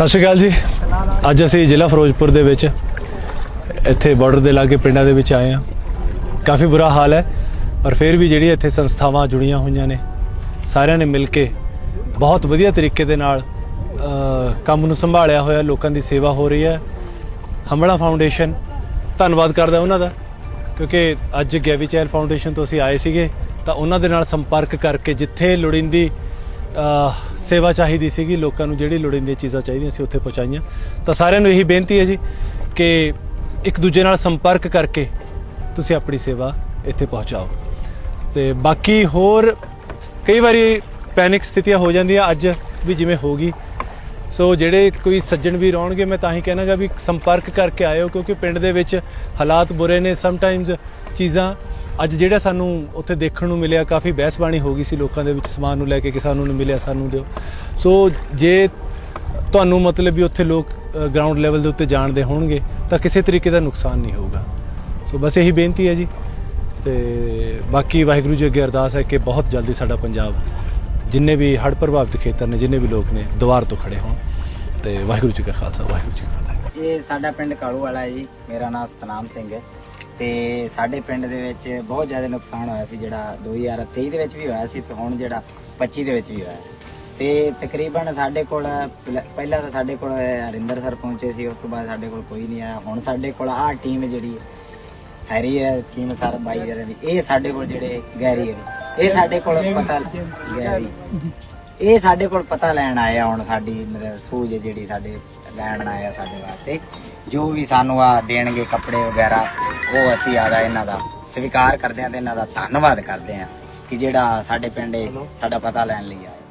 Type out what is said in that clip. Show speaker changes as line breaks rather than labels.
ਸਤਿ ਸ਼੍ਰੀ ਅਕਾਲ ਜੀ। ਅੱਜ ਅਸੀਂ ਜ਼ਿਲ੍ਹਾ ਫਿਰੋਜ਼ਪੁਰ ਦੇ ਵਿੱਚ ਇੱਥੇ ਬਾਰਡਰ ਦੇ ਲਾਗੇ ਪਿੰਡਾਂ ਦੇ ਵਿੱਚ ਆਏ ਹਾਂ। ਕਾਫੀ ਬੁਰਾ ਹਾਲ ਹੈ, ਪਰ ਫਿਰ ਵੀ ਜਿਹੜੀ ਇੱਥੇ ਸੰਸਥਾਵਾਂ ਜੁੜੀਆਂ ਹੋਈਆਂ ਨੇ, ਸਾਰਿਆਂ ਨੇ ਮਿਲ ਕੇ ਬਹੁਤ ਵਧੀਆ ਤਰੀਕੇ ਦੇ ਨਾਲ ਕੰਮ ਨੂੰ ਸੰਭਾਲਿਆ ਹੋਇਆ, ਲੋਕਾਂ ਦੀ ਸੇਵਾ ਹੋ ਰਹੀ ਹੈ। ਹਮਲਾ ਫਾਊਂਡੇਸ਼ਨ ਧੰਨਵਾਦ ਕਰਦਾ ਉਹਨਾਂ ਦਾ, ਕਿਉਂਕਿ ਅੱਜ ਗੈਵੀ ਚੈਲ ਫਾਊਂਡੇਸ਼ਨ ਤੋਂ ਅਸੀਂ ਆਏ ਸੀਗੇ, ਤਾਂ ਉਹਨਾਂ ਦੇ ਨਾਲ ਸੰਪਰਕ ਕਰਕੇ ਜਿੱਥੇ ਲੋੜੀਂਦੀ ਸੇਵਾ ਚਾਹੀਦੀ ਸੀਗੀ, ਲੋਕਾਂ ਨੂੰ ਜਿਹੜੀ ਲੋੜੀਂਦੀਆਂ ਚੀਜ਼ਾਂ ਚਾਹੀਦੀਆਂ ਸੀ, ਉੱਥੇ ਪਹੁੰਚਾਈਆਂ। ਤਾਂ ਸਾਰਿਆਂ ਨੂੰ ਇਹੀ ਬੇਨਤੀ ਹੈ ਜੀ ਕਿ ਇੱਕ ਦੂਜੇ ਨਾਲ ਸੰਪਰਕ ਕਰਕੇ ਤੁਸੀਂ ਆਪਣੀ ਸੇਵਾ ਇੱਥੇ ਪਹੁੰਚਾਓ। ਤੇ ਬਾਕੀ ਹੋਰ, ਕਈ ਵਾਰੀ ਪੈਨਿਕ ਸਥਿਤੀਆਂ ਹੋ ਜਾਂਦੀਆਂ, ਅੱਜ ਵੀ ਜਿਵੇਂ ਹੋ ਗਈ। ਸੋ ਜਿਹੜੇ ਕੋਈ ਸੱਜਣ ਵੀ ਆਉਣਗੇ, ਮੈਂ ਤਾਂ ਹੀ ਕਹਿਣਾਗਾ ਵੀ ਸੰਪਰਕ ਕਰਕੇ ਆਇਓ, ਕਿਉਂਕਿ ਪਿੰਡ ਦੇ ਵਿੱਚ ਹਾਲਾਤ ਬੁਰੇ ਨੇ ਸਮਟਾਈਮਸ ਚੀਜ਼ਾਂ ਅੱਜ ਜਿਹੜਾ ਸਾਨੂੰ ਉੱਥੇ ਦੇਖਣ ਨੂੰ ਮਿਲਿਆ, ਕਾਫੀ ਬਹਿਸਬਾਣੀ ਹੋ ਗਈ ਸੀ ਲੋਕਾਂ ਦੇ ਵਿੱਚ, ਸਮਾਨ ਨੂੰ ਲੈ ਕੇ ਕਿ ਸਾਨੂੰ ਨਹੀਂ ਮਿਲਿਆ, ਸਾਨੂੰ ਦਿਓ। ਸੋ ਜੇ ਤੁਹਾਨੂੰ ਮਤਲਬ ਵੀ ਉੱਥੇ ਲੋਕ ਗਰਾਊਂਡ ਲੈਵਲ ਦੇ ਉੱਤੇ ਜਾਣਦੇ ਹੋਣਗੇ, ਤਾਂ ਕਿਸੇ ਤਰੀਕੇ ਦਾ ਨੁਕਸਾਨ ਨਹੀਂ ਹੋਊਗਾ। ਸੋ ਬਸ ਇਹੀ ਬੇਨਤੀ ਹੈ ਜੀ। ਤੇ ਬਾਕੀ ਵਾਹਿਗੁਰੂ ਜੀ ਅੱਗੇ ਅਰਦਾਸ ਹੈ ਕਿ ਬਹੁਤ ਜਲਦੀ ਸਾਡਾ ਪੰਜਾਬ, ਜਿੰਨੇ ਵੀ ਹੜ੍ਹ ਪ੍ਰਭਾਵਿਤ ਖੇਤਰ ਨੇ, ਜਿੰਨੇ ਵੀ ਲੋਕ ਨੇ ਦੁਆਰ ਤੋਂ ਖੜੇ ਹੋਣ। ਤੇ ਵਾਹਿਗੁਰੂ ਜੀ ਕਾ ਖਾਲਸਾ, ਵਾਹਿਗੁਰੂ ਜੀ ਕੀ ਫਤਿਹ।
ਇਹ ਸਾਡਾ ਪਿੰਡ ਕਾਲੂ ਵਾਲਾ ਹੈ ਜੀ। ਮੇਰਾ ਨਾਮ ਸਤਨਾਮ ਸਿੰਘ ਹੈ। ਤੇ ਸਾਡੇ ਪਿੰਡ ਦੇ ਵਿੱਚ ਬਹੁਤ ਜ਼ਿਆਦਾ ਨੁਕਸਾਨ ਹੋਇਆ ਸੀ ਜਿਹੜਾ 2023 ਦੇ ਵਿੱਚ ਵੀ ਹੋਇਆ ਸੀ ਤੇ ਹੁਣ ਜਿਹੜਾ 25 ਦੇ ਵਿੱਚ ਵੀ ਹੋਇਆ। ਤੇ ਤਕਰੀਬਨ ਸਾਡੇ ਕੋਲ ਪਹਿਲਾਂ- ਪਹਿਲਾਂ ਤਾਂ ਸਾਡੇ ਕੋਲ ਹਰਿੰਦਰ ਸਰ ਪਹੁੰਚੇ ਸੀ, ਉਸ ਤੋਂ ਬਾਅਦ ਸਾਡੇ ਕੋਲ ਕੋਈ ਨਹੀਂ ਆਇਆ। ਹੁਣ ਸਾਡੇ ਕੋਲ ਆਹ ਟੀਮ ਜਿਹੜੀ ਹੈਰੀ ਹੈ ਟੀਮ ਸਰ, ਬਾਈ ਜਰਾਂ ਦੀ, ਇਹ ਸਾਡੇ ਕੋਲ ਜਿਹੜੇ ਗੈਰੀ ਹੈ। ਇਹ ਸਾਡੇ ਕੋਲ ਪਤਾ ਗੈਰੀ। ਇਹ ਸਾਡੇ ਕੋਲ ਪਤਾ ਲੈਣ ਆਇਆ ਹੁਣ ਸਾਡੀ, ਮਤਲਬ ਸੂਝ ਜਿਹੜੀ ਸਾਡੇ ਲੈਣ ਆਇਆ ਸਾਡੇ ਵਾਸਤੇ। ਜੋ ਵੀ ਸਾਨੂੰ ਆ ਦੇਣਗੇ ਕੱਪੜੇ ਵਗੈਰਾ ਉਹ ਅਸੀਂ ਆਦਾ ਇਹਨਾਂ ਦਾ ਸਵੀਕਾਰ ਕਰਦੇ ਹਾਂ ਤੇ ਇਹਨਾਂ ਦਾ ਧੰਨਵਾਦ ਕਰਦੇ ਹਾਂ ਕਿ ਜਿਹੜਾ ਸਾਡੇ ਪਿੰਡ ਇਹ ਸਾਡਾ ਪਤਾ ਲੈਣ ਲਈ ਆਇਆ